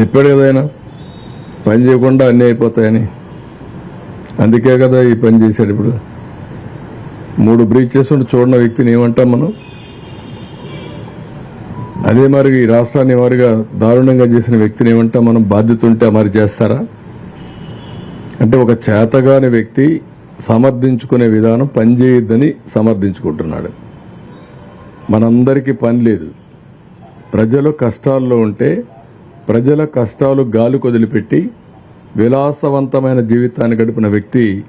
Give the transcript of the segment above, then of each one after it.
చెప్పాడు కదా ఆయన పని చేయకుండా అన్నీ అయిపోతాయని. అందుకే కదా ఈ పని చేశాడు ఇప్పుడు. మూడు బ్రీచ్ చేస్తుంటే చూడని వ్యక్తిని ఏమంటాం మనం? అదే మరి ఈ రాష్ట్రాన్ని వారిగా దారుణంగా చేసిన వ్యక్తిని ఏమంటాం మనం? బాధ్యత ఉంటే మరి చేస్తారా? అంటే ఒక చేతగాని వ్యక్తి సమర్థించుకునే విధానం పనిచేయొద్దని సమర్థించుకుంటున్నాడు. మనందరికీ పని లేదు. ప్రజలు కష్టాల్లో ఉంటే ప్రజల కష్టాలు గాలి కొదిలిపెట్టి విలాసవంతమైన జీవితాన్ని గడిపిన వ్యక్తి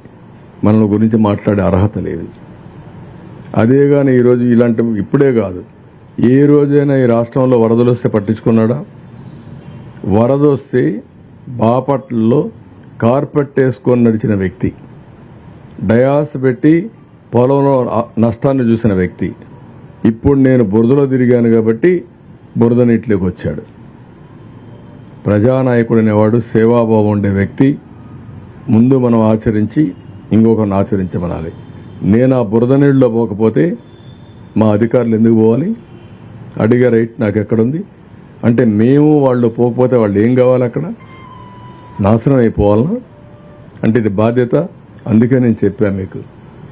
మనల్ని గురించి మాట్లాడే అర్హత లేదు. అదే కానీ ఈరోజు ఇలాంటి ఇప్పుడే కాదు. ఏ రోజైనా ఈ రాష్ట్రంలో వరదలు వస్తే పట్టించుకున్నాడా? వరద వస్తే బాపట్లలో కార్పెట్ వేసుకొని నడిచిన వ్యక్తి. డయాస్ పెట్టి పొలంలో నష్టాన్ని చూసిన వ్యక్తి. ఇప్పుడు నేను బురదలో తిరిగాను కాబట్టి బురద నీటిలోకి వచ్చాడు. ప్రజానాయకుడు అనేవాడు సేవాభావం ఉండే వ్యక్తి. ముందు మనం ఆచరించి ఇంకొకరిని ఆచరించమనాలి. నేను ఆ బురద నీళ్ళలో పోకపోతే మా అధికారులు ఎందుకు పోవాలి? అడిగే రైట్ నాకు ఎక్కడుంది అంటే మేము వాళ్ళు పోకపోతే వాళ్ళు ఏం కావాలి అక్కడ? నాశనం అయిపోవాలనా? అంటే ఇది బాధ్యత. అందుకే నేను చెప్పాను మీకు.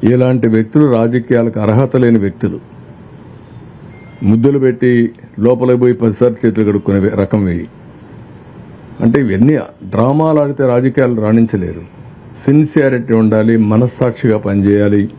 ఇలాంటి వ్యక్తులు రాజకీయాలకు అర్హత లేని వ్యక్తులు. ముద్దులు పెట్టి లోపలికి పోయి పదిసార్లు చేతులు కడుక్కునే రకం వేయి. అంటే ఇవన్నీ డ్రామాలు ఆడితే రాజకీయాలు రాణించలేరు. సిన్సియారిటీ ఉండాలి మనస్సాక్షిగా పనిచేయాలి.